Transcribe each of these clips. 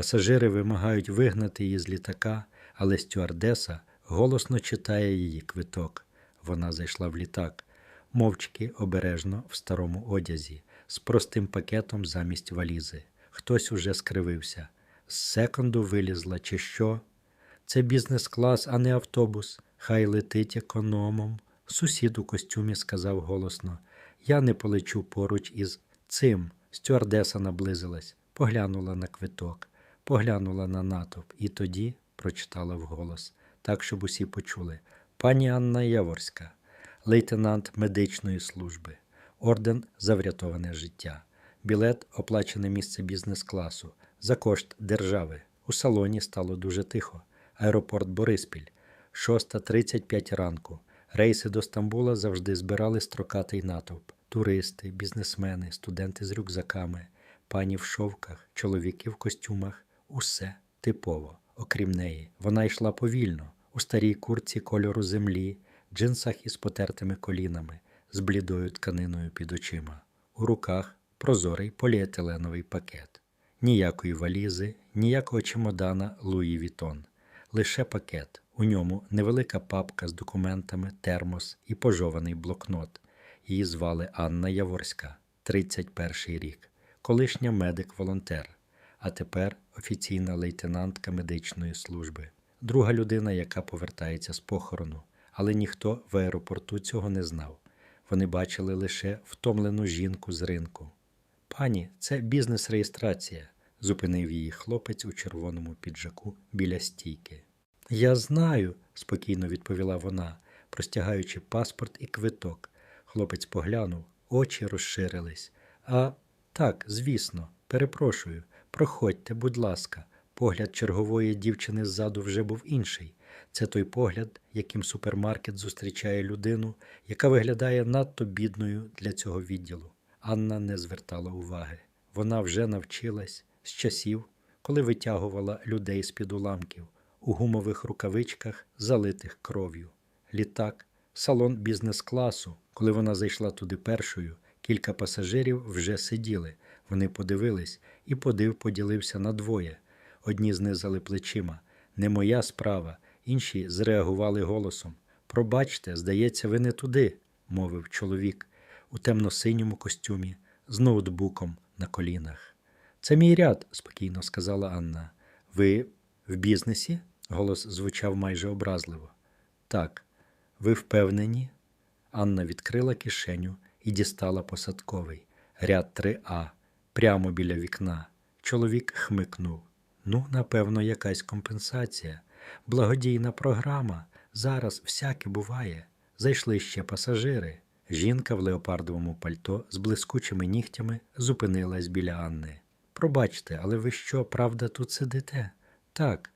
Пасажири вимагають вигнати її з літака, але стюардеса голосно читає її квиток. Вона зайшла в літак, мовчки обережно в старому одязі, з простим пакетом замість валізи. Хтось уже скривився. З секунду вилізла, чи що? Це бізнес-клас, а не автобус. Хай летить економом. Сусід у костюмі сказав голосно. Я не полечу поруч із цим. Стюардеса наблизилась, поглянула на квиток, поглянула на натовп і тоді прочитала вголос, так, щоб усі почули. Пані Анна Яворська, лейтенант медичної служби, орден за врятоване життя, білет оплачене місце бізнес-класу, за кошт держави. У салоні стало дуже тихо. Аеропорт Бориспіль, 6.35 ранку. Рейси до Стамбула завжди збирали строкатий натовп. Туристи, бізнесмени, студенти з рюкзаками, пані в шовках, чоловіки в костюмах усе типово, окрім неї. Вона йшла повільно, у старій курці кольору землі, джинсах із потертими колінами, з блідою тканиною під очима. У руках прозорий поліетиленовий пакет. Ніякої валізи, ніякого чемодана Луї Вітон. Лише пакет. У ньому невелика папка з документами, термос і пожований блокнот. Її звали Анна Яворська, 31 рік, колишня медик-волонтер, а тепер офіційна лейтенантка медичної служби, друга людина, яка повертається з похорону, але ніхто в аеропорту цього не знав. Вони бачили лише втомлену жінку з ринку. Пані, це бізнес-реєстрація, зупинив її хлопець у червоному піджаку біля стійки. Я знаю, спокійно відповіла вона, простягаючи паспорт і квиток. Хлопець поглянув, очі розширились. А так, звісно, перепрошую, проходьте, будь ласка. Погляд чергової дівчини ззаду вже був інший. Це той погляд, яким супермаркет зустрічає людину, яка виглядає надто бідною для цього відділу. Анна не звертала уваги. Вона вже навчилась з часів, коли витягувала людей з-під уламків у гумових рукавичках, залитих кров'ю. Літак, салон бізнес-класу. Коли вона зайшла туди першою, кілька пасажирів вже сиділи. Вони подивились, і подив поділився на двоє. Одні знизали плечима. Не моя справа. Інші зреагували голосом. Пробачте, здається, ви не туди, мовив чоловік у темно-синьому костюмі з ноутбуком на колінах. Це мій ряд, спокійно сказала Анна. Ви в бізнесі? Голос звучав майже образливо. Так, ви впевнені? Анна відкрила кишеню і дістала посадковий. Ряд 3А, прямо біля вікна. Чоловік хмикнув. Ну, напевно, якась компенсація. Благодійна програма. Зараз всяке буває. Зайшли ще пасажири. Жінка в леопардовому пальто з блискучими нігтями зупинилась біля Анни. Пробачте, але ви що, правда, тут сидите? Так,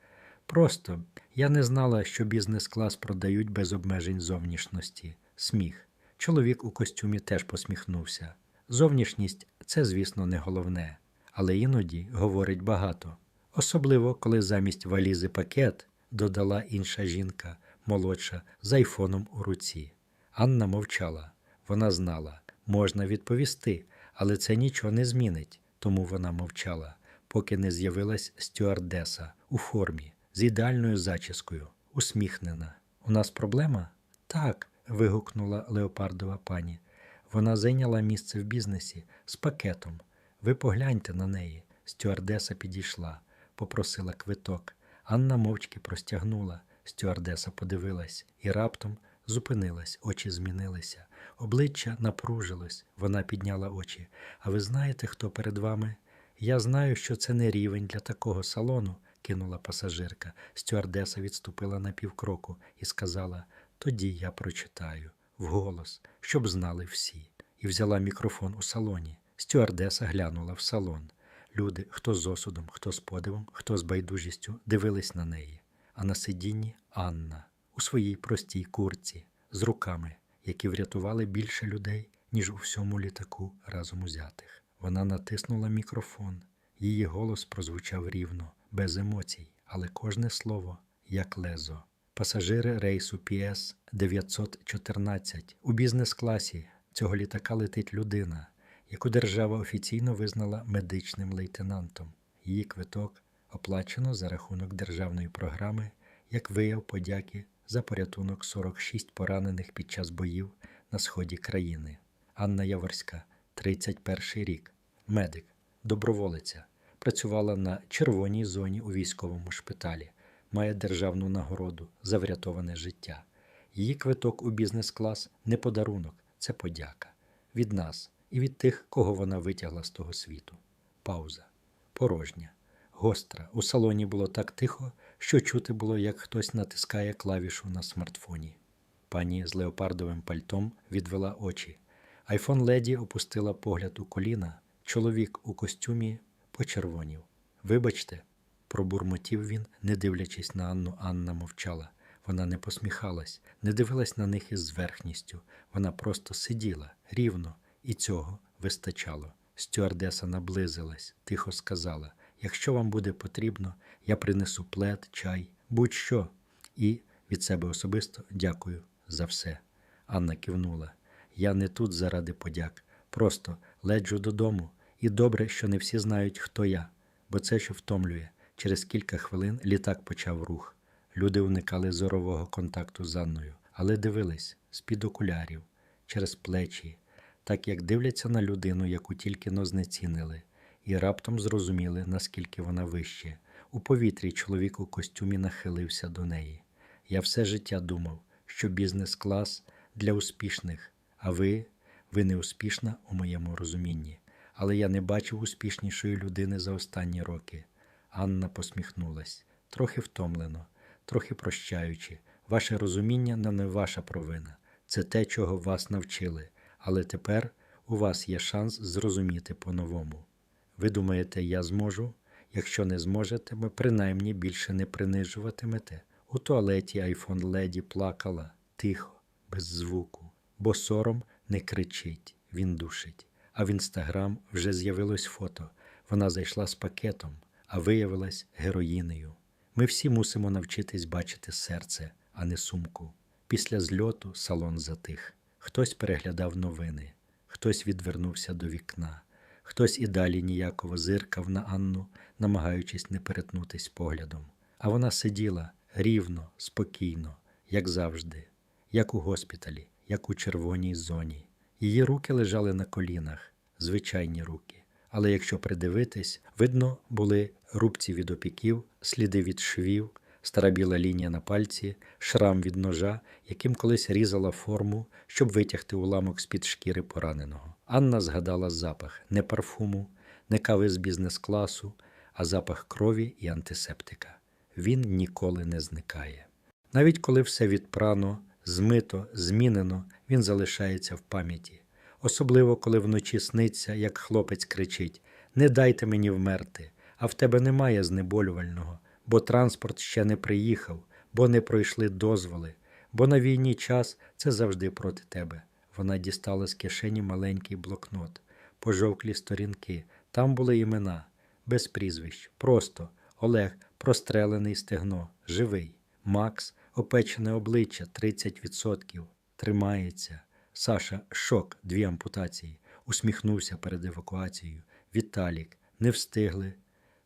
просто я не знала, що бізнес-клас продають без обмежень зовнішності. Сміх. Чоловік у костюмі теж посміхнувся. Зовнішність це, звісно, не головне, але іноді говорить багато. Особливо, коли замість валізи пакет додала інша жінка, молодша, з айфоном у руці. Анна мовчала. Вона знала, можна відповісти, але це нічого не змінить, тому вона мовчала, поки не з'явилась стюардеса у формі з ідеальною зачіскою, усміхнена. У нас проблема? Так. вигукнула леопардова пані. Вона зайняла місце в бізнесі з пакетом. Ви погляньте на неї. Стюардеса підійшла, попросила квиток. Анна мовчки простягнула. Стюардеса подивилась і раптом зупинилась, очі змінилися. Обличчя напружилось, вона підняла очі. А ви знаєте, хто перед вами? Я знаю, що це не рівень для такого салону, кинула пасажирка. Стюардеса відступила на півкроку і сказала: Тоді я прочитаю вголос, щоб знали всі. І взяла мікрофон у салоні. Стюардеса глянула в салон. Люди, хто з осудом, хто з подивом, хто з байдужістю, дивились на неї. А на сидінні Анна у своїй простій курці з руками, які врятували більше людей, ніж у всьому літаку разом узятих. Вона натиснула мікрофон. Її голос прозвучав рівно, без емоцій, але кожне слово як лезо. Пасажири рейсу PS 914 у бізнес-класі цього літака летить людина, яку держава офіційно визнала медичним лейтенантом. Її квиток оплачено за рахунок державної програми як вияв подяки за порятунок 46 поранених під час боїв на сході країни. Анна Яворська, 31 рік, медик, доброволиця, працювала на червоній зоні у військовому шпиталі, має державну нагороду за врятоване життя. Її квиток у бізнес-клас не подарунок, це подяка. Від нас і від тих, кого вона витягла з того світу. Пауза. Порожня. Гостра. У салоні було так тихо, що чути було, як хтось натискає клавішу на смартфоні. Пані з леопардовим пальтом відвела очі. Айфон леді опустила погляд у коліна. Чоловік у костюмі почервонів. Вибачте, пробурмотів він, не дивлячись на Анну. Анна мовчала. Вона не посміхалась, не дивилась на них із зверхністю. Вона просто сиділа рівно, і цього вистачало. Стюардеса наблизилась, тихо сказала: якщо вам буде потрібно, я принесу плед, чай, будь-що. І від себе особисто дякую за все. Анна кивнула. Я не тут заради подяк, просто леджу додому, і добре, що не всі знають, хто я, бо це що втомлює. Через кілька хвилин літак почав рух. Люди уникали зорового контакту з Анною, але дивились з-під окулярів, через плечі, так як дивляться на людину, яку тільки но знецінили, і раптом зрозуміли, наскільки вона вище. У повітрі чоловік у костюмі нахилився до неї. Я все життя думав, що бізнес-клас для успішних, а ви, ви не успішна у моєму розумінні. Але я не бачив успішнішої людини за останні роки. Анна посміхнулась, трохи втомлено, трохи прощаючи. Ваше розуміння не ваша провина. Це те, чого вас навчили. Але тепер у вас є шанс зрозуміти по-новому. Ви думаєте, я зможу? Якщо не зможете, ви принаймні більше не принижуватимете. У туалеті айфон леді плакала тихо, без звуку, бо сором не кричить, він душить. А в інстаграм вже з'явилось фото. Вона зайшла з пакетом, а виявилась героїнею. Ми всі мусимо навчитись бачити серце, а не сумку. Після зльоту салон затих. Хтось переглядав новини, хтось відвернувся до вікна, хтось і далі ніяково зиркав на Анну, намагаючись не перетнутись поглядом. А вона сиділа рівно, спокійно, як завжди, як у госпіталі, як у червоній зоні. Її руки лежали на колінах, звичайні руки. Але якщо придивитись, видно були рубці від опіків, сліди від швів, стара біла лінія на пальці, шрам від ножа, яким колись різала форму, щоб витягти уламок з-під шкіри пораненого. Анна згадала запах не парфуму, не кави з бізнес-класу, а запах крові і антисептика. Він ніколи не зникає. Навіть коли все відпрано, змито, змінено, він залишається в пам'яті. Особливо, коли вночі сниться, як хлопець кричить: Не дайте мені вмерти, а в тебе немає знеболювального, бо транспорт ще не приїхав, бо не пройшли дозволи, бо на війні час це завжди проти тебе. Вона дістала з кишені маленький блокнот, пожовклі сторінки. Там були імена, без прізвищ, просто Олег, прострелений стегно, живий, Макс, опечене обличчя 30%, тримається. Саша, шок, дві ампутації, усміхнувся перед евакуацією. Віталік, не встигли.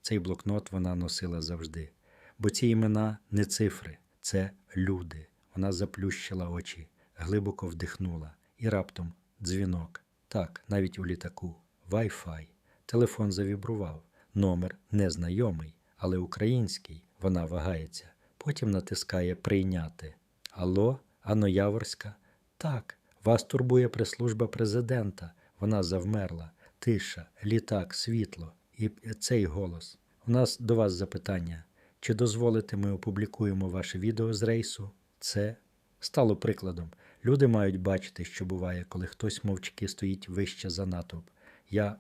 Цей блокнот вона носила завжди. Бо ці імена не цифри, це люди. Вона заплющила очі, глибоко вдихнула, і раптом дзвінок. Так, навіть у літаку. Wi-Fi. Телефон завібрував. Номер незнайомий, але український. Вона вагається. Потім натискає Прийняти. Алло, Анно Яворська? Так. Вас турбує прес-служба президента. Вона завмерла. Тиша, літак, світло і цей голос. У нас до вас запитання. Чи дозволите ми опублікуємо ваше відео з рейсу? Це стало прикладом. Люди мають бачити, що буває, коли хтось мовчки стоїть вище за натовп. Я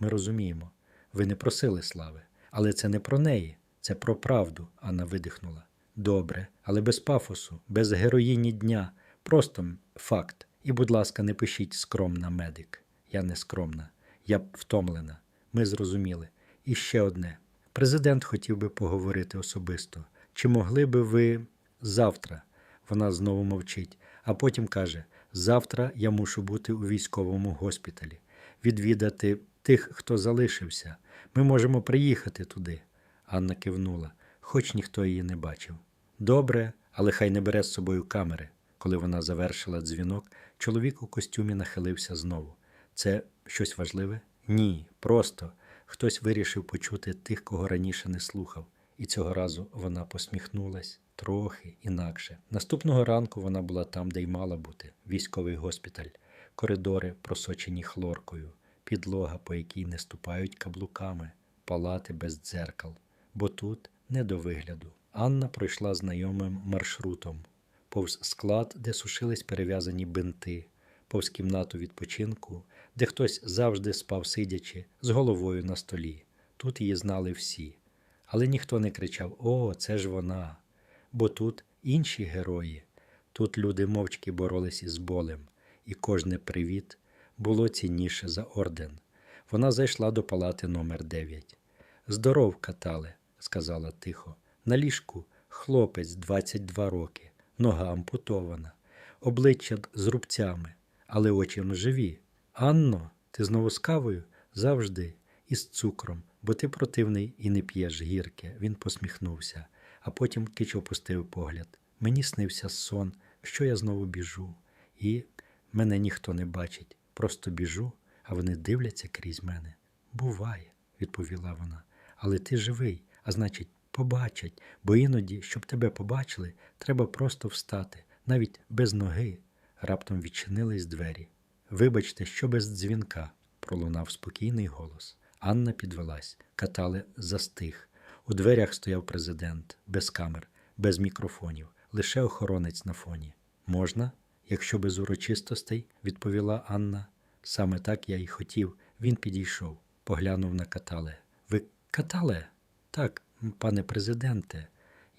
ми розуміємо, ви не просили слави, але це не про неї, це про правду. Анна видихнула. Добре, але без пафосу, без героїні дня. Просто факт. І, будь ласка, не пишіть скромна медик. Я не скромна, я втомлена. Ми зрозуміли. І ще одне. Президент хотів би поговорити особисто. Чи могли би ви завтра? Вона знову мовчить, а потім каже: Завтра я мушу бути у військовому госпіталі, відвідати тих, хто залишився. Ми можемо приїхати туди. Анна кивнула, хоч ніхто її не бачив. Добре, але хай не бере з собою камери. Коли вона завершила дзвінок, чоловік у костюмі нахилився знову. Це щось важливе? Ні, просто хтось вирішив почути тих, кого раніше не слухав. І цього разу вона посміхнулась трохи інакше. Наступного ранку вона була там, де й мала бути військовий госпіталь, коридори, просочені хлоркою, підлога, по якій не ступають каблуками, палати без дзеркал, бо тут не до вигляду. Анна пройшла знайомим маршрутом, повз склад, де сушились перев'язані бинти, повз кімнату відпочинку, де хтось завжди спав сидячи з головою на столі. Тут її знали всі. Але ніхто не кричав О, це ж вона. Бо тут інші герої. Тут люди мовчки боролись із болем, і кожне привіт було цінніше за орден. Вона зайшла до палати номер 9. Здоров, катале, сказала тихо. На ліжку хлопець 22 роки, нога ампутована, обличчя з рубцями, але очі живі. Анно, ти знову з кавою? Завжди, із цукром, бо ти противний і не п'єш гірке. Він посміхнувся, а потім кич опустив погляд. Мені снився сон, що я знову біжу, і мене ніхто не бачить. Просто біжу, а вони дивляться крізь мене. Буває, відповіла вона. Але ти живий, а значить, побачать, бо іноді, щоб тебе побачили, треба просто встати, навіть без ноги. Раптом відчинились двері. Вибачте, що без дзвінка, пролунав спокійний голос. Анна підвелась, катали застиг. У дверях стояв президент, без камер, без мікрофонів, лише охоронець на фоні. Можна, якщо без урочистостей, відповіла Анна. Саме так я й хотів. Він підійшов, поглянув на катале. Ви катале? Так, пане президенте,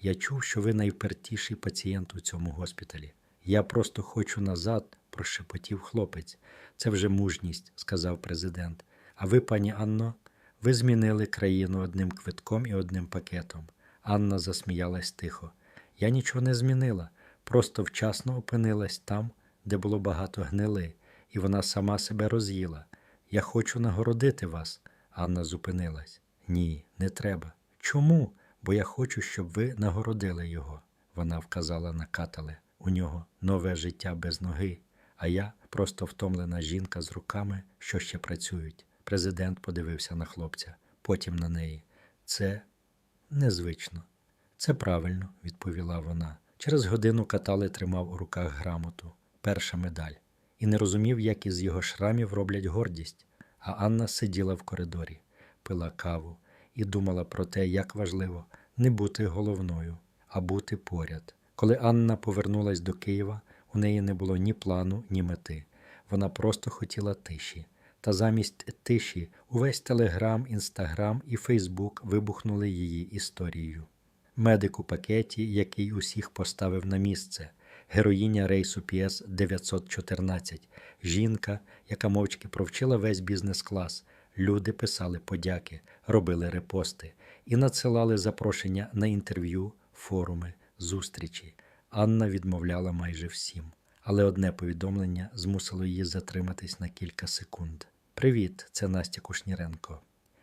я чув, що ви найвпертіший пацієнт у цьому госпіталі. Я просто хочу назад, прошепотів хлопець. Це вже мужність, сказав президент. А ви, пані Анно, ви змінили країну одним квитком і одним пакетом. Анна засміялась тихо. Я нічого не змінила, просто вчасно опинилась там, де було багато гнили, і вона сама себе роз'їла. Я хочу нагородити вас. Анна зупинилась. Ні, не треба. Чому? Бо я хочу, щоб ви нагородили його. Вона вказала на катале. У нього нове життя без ноги, а я просто втомлена жінка з руками, що ще працюють. Президент подивився на хлопця, потім на неї. Це незвично. Це правильно, відповіла вона. Через годину катали тримав у руках грамоту, перша медаль, і не розумів, як із його шрамів роблять гордість. А Анна сиділа в коридорі, пила каву і думала про те, як важливо не бути головною, а бути поряд. Коли Анна повернулась до Києва, у неї не було ні плану, ні мети. Вона просто хотіла тиші. Та замість тиші увесь Телеграм, Інстаграм і Фейсбук вибухнули її історією. Медик у пакеті, який усіх поставив на місце, героїня рейсу ПС 914, жінка, яка мовчки провчила весь бізнес-клас. Люди писали подяки, робили репости і надсилали запрошення на інтерв'ю, форуми, зустрічі. Анна відмовляла майже всім, але одне повідомлення змусило її затриматись на кілька секунд. Привіт, це Настя Кушніренко.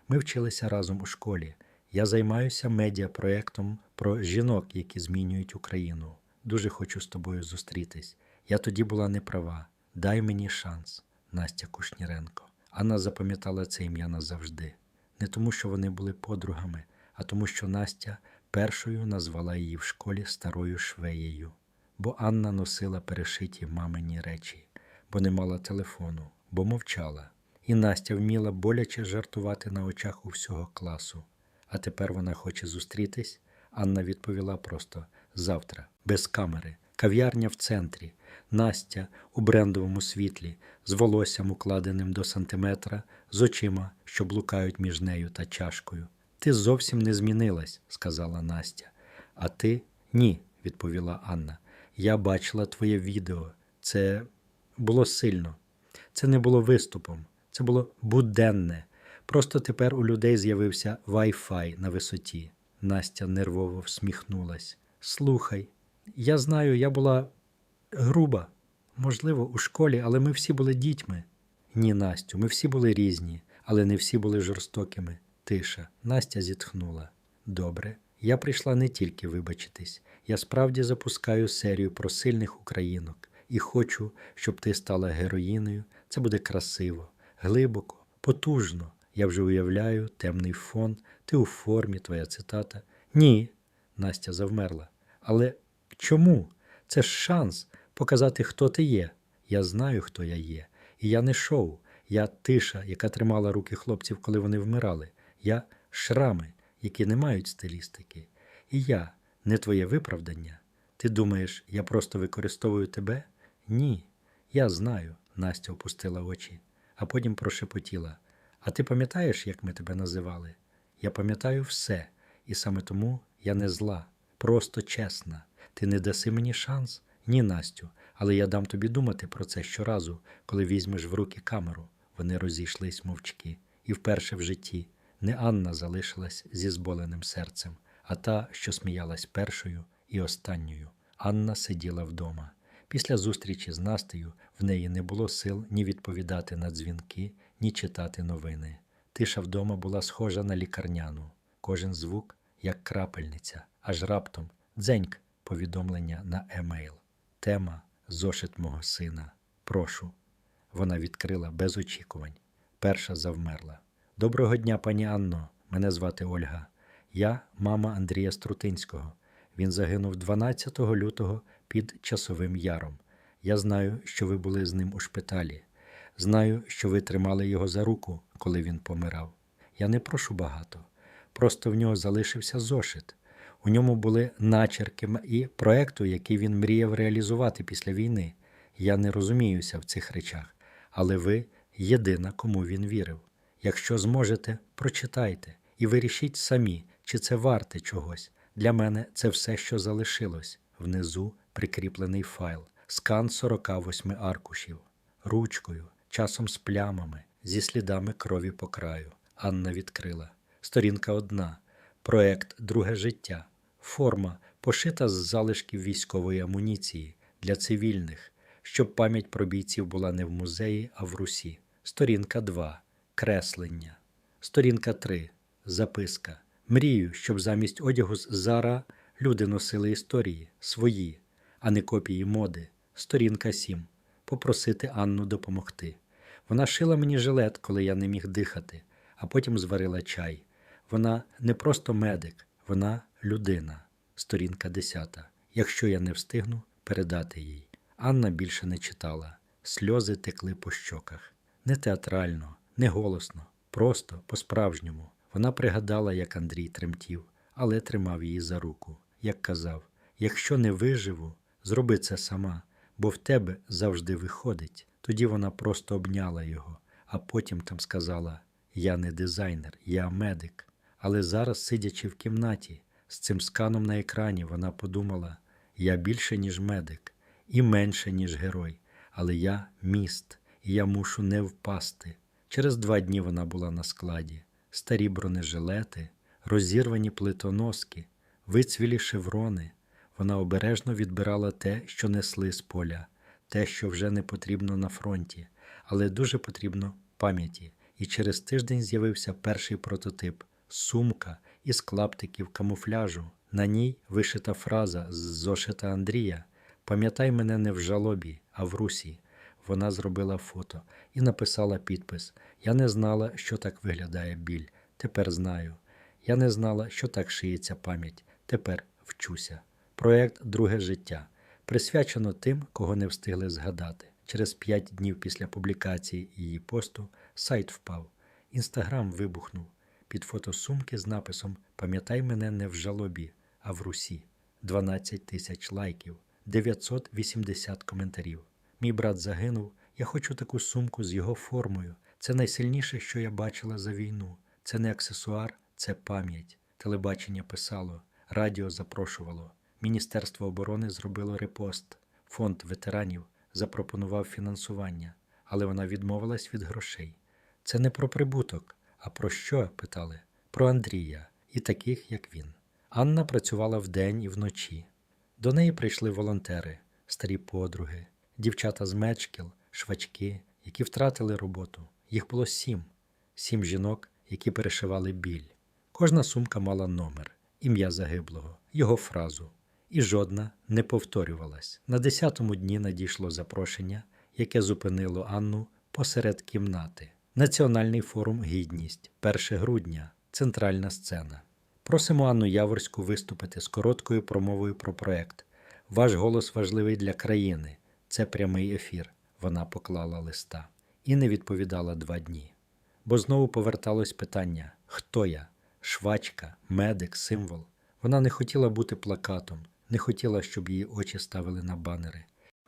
Ми вчилися разом у школі. Я займаюся медіапроектом про жінок, які змінюють Україну. Дуже хочу з тобою зустрітись. Я тоді була не права. Дай мені шанс, Настя Кушніренко. Анна запам'ятала це ім'я назавжди. Не тому, що вони були подругами, а тому, що Настя першою назвала її в школі старою швеєю. Бо Анна носила перешиті мамині речі, бо не мала телефону, бо мовчала. І Настя вміла боляче жартувати на очах у всього класу. А тепер вона хоче зустрітись. Анна відповіла просто завтра, без камери, кав'ярня в центрі, Настя у брендовому світлі, з волоссям укладеним до сантиметра, з очима, що блукають між нею та чашкою. Ти зовсім не змінилась, сказала Настя. А ти ні, відповіла Анна. Я бачила твоє відео. Це було сильно. Це не було виступом, це було буденне. Просто тепер у людей з'явився Wi-Fi на висоті. Настя нервово всміхнулась. Слухай, я знаю, я була груба, можливо, у школі, але ми всі були дітьми. Ні, Настю, ми всі були різні, але не всі були жорстокими. Тиша. Настя зітхнула. Добре. Я прийшла не тільки вибачитись. Я справді запускаю серію про сильних українок і хочу, щоб ти стала героїною. Це буде красиво, глибоко, потужно. Я вже уявляю темний фон, ти у формі, твоя цитата. Ні, Настя завмерла. Але чому? Це ж шанс показати, хто ти є. Я знаю, хто я є. І я не шоу. Я тиша, яка тримала руки хлопців, коли вони вмирали. Я шрами, які не мають стилістики. І я не твоє виправдання. Ти думаєш, я просто використовую тебе? Ні. Я знаю, Настя опустила очі, а потім прошепотіла. А ти пам'ятаєш, як ми тебе називали? Я пам'ятаю все, і саме тому я не зла, просто чесна. Ти не даси мені шанс? Ні, Настю, але я дам тобі думати про це щоразу, коли візьмеш в руки камеру. Вони розійшлись мовчки, і вперше в житті не Анна залишилась зі зболеним серцем, а та, що сміялась першою і останньою. Анна сиділа вдома. Після зустрічі з Настею в неї не було сил ні відповідати на дзвінки, ні читати новини. Тиша вдома була схожа на лікарняну, кожен звук як крапельниця, аж раптом дзеньк повідомлення на емейл. Тема зошит мого сина. Прошу. Вона відкрила без очікувань. Перша завмерла. Доброго дня, пані Анно. Мене звати Ольга. Я мама Андрія Струтинського. Він загинув 12 лютого під часовим яром. Я знаю, що ви були з ним у шпиталі. Знаю, що ви тримали його за руку, коли він помирав. Я не прошу багато. Просто в нього залишився зошит. У ньому були начерки і проекту, який він мріяв реалізувати після війни. Я не розуміюся в цих речах, але ви єдина, кому він вірив. Якщо зможете, прочитайте і вирішіть самі, чи це варте чогось. Для мене це все, що залишилось. Внизу прикріплений файл, скан 48 аркушів, ручкою, часом з плямами, зі слідами крові по краю. Анна відкрила. Сторінка одна. Проект Друге життя. Форма пошита з залишків військової амуніції для цивільних, щоб пам'ять про бійців була не в музеї, а в Русі. Сторінка 2. Креслення. Сторінка 3. Записка. Мрію, щоб замість одягу з Зара люди носили історії свої, а не копії моди. Сторінка 7. Попросити Анну допомогти. Вона шила мені жилет, коли я не міг дихати, а потім зварила чай. Вона не просто медик, вона людина. Сторінка 10. Якщо я не встигну, передати їй. Анна більше не читала. Сльози текли по щоках. Не театрально, не голосно, просто по-справжньому. Вона пригадала, як Андрій тремтів, але тримав її за руку, як казав: якщо не виживу, зроби це сама, бо в тебе завжди виходить. Тоді вона просто обняла його, а потім там сказала: Я не дизайнер, я медик. Але зараз, сидячи в кімнаті, з цим сканом на екрані, вона подумала: я більше, ніж медик, і менше, ніж герой, але я міст, і я мушу не впасти. Через два дні вона була на складі, старі бронежилети, розірвані плитоноски, вицвілі шеврони. Вона обережно відбирала те, що несли з поля, те, що вже не потрібно на фронті, але дуже потрібно пам'яті. І через тиждень з'явився перший прототип сумка із клаптиків камуфляжу. На ній вишита фраза з зошита Андрія Пам'ятай мене не в жалобі, а в русі. Вона зробила фото і написала підпис: Я не знала, що так виглядає біль. Тепер знаю. Я не знала, що так шиється пам'ять. Тепер вчуся. Проект Друге життя присвячено тим, кого не встигли згадати. Через п'ять днів після публікації її посту сайт впав. Інстаграм вибухнув під фото сумки з написом Пам'ятай мене не в жалобі, а в русі. 12 тисяч лайків, 980 коментарів. Мій брат загинув. Я хочу таку сумку з його формою. Це найсильніше, що я бачила за війну. Це не аксесуар, це пам'ять. Телебачення писало, радіо запрошувало. Міністерство оборони зробило репост. Фонд ветеранів запропонував фінансування, але вона відмовилась від грошей. Це не про прибуток, а про що? питали? Про Андрія і таких, як він. Анна працювала вдень і вночі. До неї прийшли волонтери, старі подруги, дівчата з мечкіл, швачки, які втратили роботу. Їх було сім, сім жінок, які перешивали біль. Кожна сумка мала номер, ім'я загиблого, його фразу, і жодна не повторювалась. На десятому дні надійшло запрошення, яке зупинило Анну посеред кімнати. Національний форум Гідність, 1 грудня, центральна сцена. Просимо Анну Яворську виступити з короткою промовою про проект. Ваш голос важливий для країни. Це прямий ефір. Вона поклала листа і не відповідала два дні. Бо знову поверталось питання: хто я? Швачка, медик, символ. Вона не хотіла бути плакатом, не хотіла, щоб її очі ставили на банери.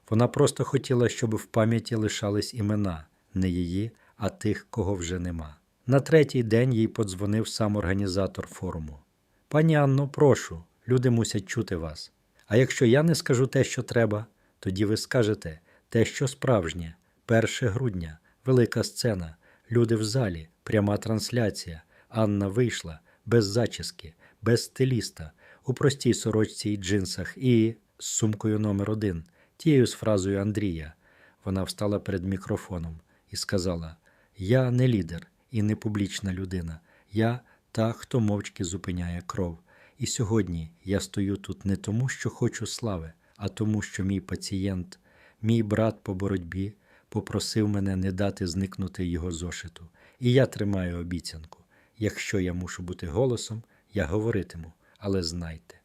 Вона просто хотіла, щоб в пам'яті лишались імена, не її, а тих, кого вже нема. На третій день їй подзвонив сам організатор форуму. Пані Анно, прошу, люди мусять чути вас. А якщо я не скажу те, що треба, тоді ви скажете те, що справжнє. 1 грудня, велика сцена, люди в залі, пряма трансляція. Анна вийшла без зачіски, без стиліста, у простій сорочці й джинсах і з сумкою номер один, тією з фразою Андрія. Вона встала перед мікрофоном і сказала: Я не лідер і не публічна людина. Я та, хто мовчки зупиняє кров. І сьогодні я стою тут не тому, що хочу слави, а тому, що мій пацієнт, мій брат по боротьбі, попросив мене не дати зникнути його зошиту. І я тримаю обіцянку. Якщо я мушу бути голосом, я говоритиму, але знайте,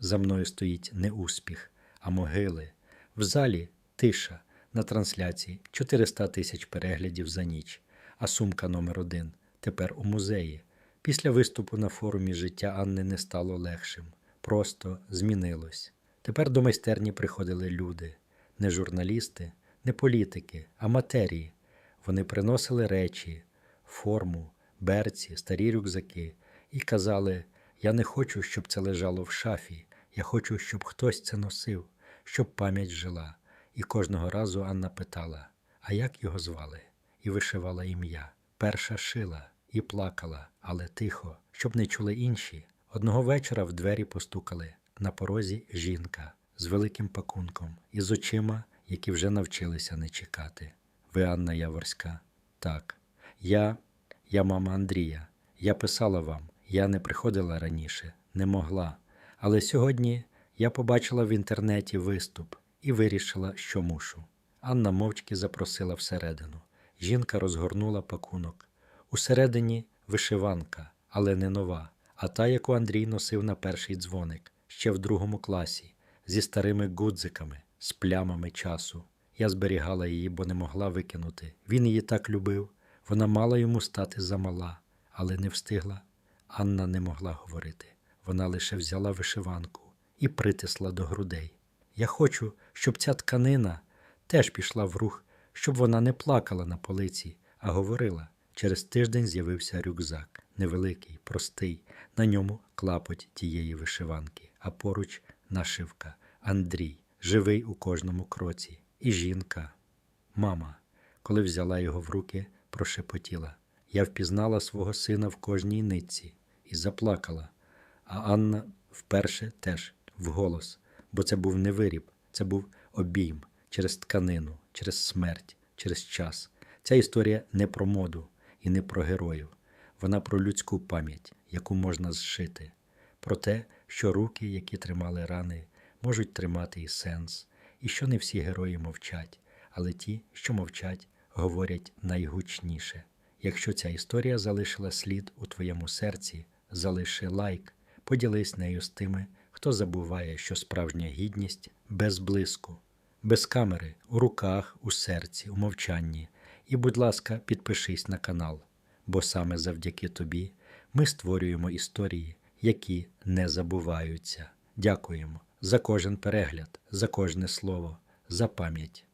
за мною стоїть не успіх, а могили. В залі тиша на трансляції 400 тисяч переглядів за ніч, а сумка номер один тепер у музеї. Після виступу на форумі життя Анни не стало легшим, просто змінилось. Тепер до майстерні приходили люди, не журналісти, не політики, а матерії. Вони приносили речі, форму, берці, старі рюкзаки і казали: Я не хочу, щоб це лежало в шафі. Я хочу, щоб хтось це носив, щоб пам'ять жила. І кожного разу Анна питала: А як його звали? І вишивала ім'я. Перша шила і плакала, але тихо, щоб не чули інші. Одного вечора в двері постукали на порозі жінка з великим пакунком і з очима, які вже навчилися не чекати. Ви Анна Яворська? Так. Я, я мама Андрія. Я писала вам, я не приходила раніше, не могла. Але сьогодні я побачила в інтернеті виступ і вирішила, що мушу. Анна мовчки запросила всередину. Жінка розгорнула пакунок. Усередині вишиванка, але не нова, а та, яку Андрій носив на перший дзвоник, ще в другому класі, зі старими гудзиками, з плямами часу. Я зберігала її, бо не могла викинути. Він її так любив, вона мала йому стати замала, але не встигла. Анна не могла говорити. Вона лише взяла вишиванку і притисла до грудей. Я хочу, щоб ця тканина теж пішла в рух, щоб вона не плакала на полиці, а говорила. Через тиждень з'явився рюкзак, невеликий, простий, на ньому клапоть тієї вишиванки, а поруч нашивка Андрій, живий у кожному кроці. І жінка, мама, коли взяла його в руки, прошепотіла. Я впізнала свого сина в кожній нитці і заплакала. А Анна вперше теж вголос, бо це був не виріб, це був обійм через тканину, через смерть, через час. Ця історія не про моду і не про героїв. Вона про людську пам'ять, яку можна зшити, про те, що руки, які тримали рани, можуть тримати і сенс, і що не всі герої мовчать, але ті, що мовчать, говорять найгучніше. Якщо ця історія залишила слід у твоєму серці, залиши лайк, поділись нею з тими, хто забуває, що справжня гідність без блиску, без камери, у руках, у серці, у мовчанні. І, будь ласка, підпишись на канал, бо саме завдяки тобі ми створюємо історії, які не забуваються. Дякуємо за кожен перегляд, за кожне слово, за пам'ять.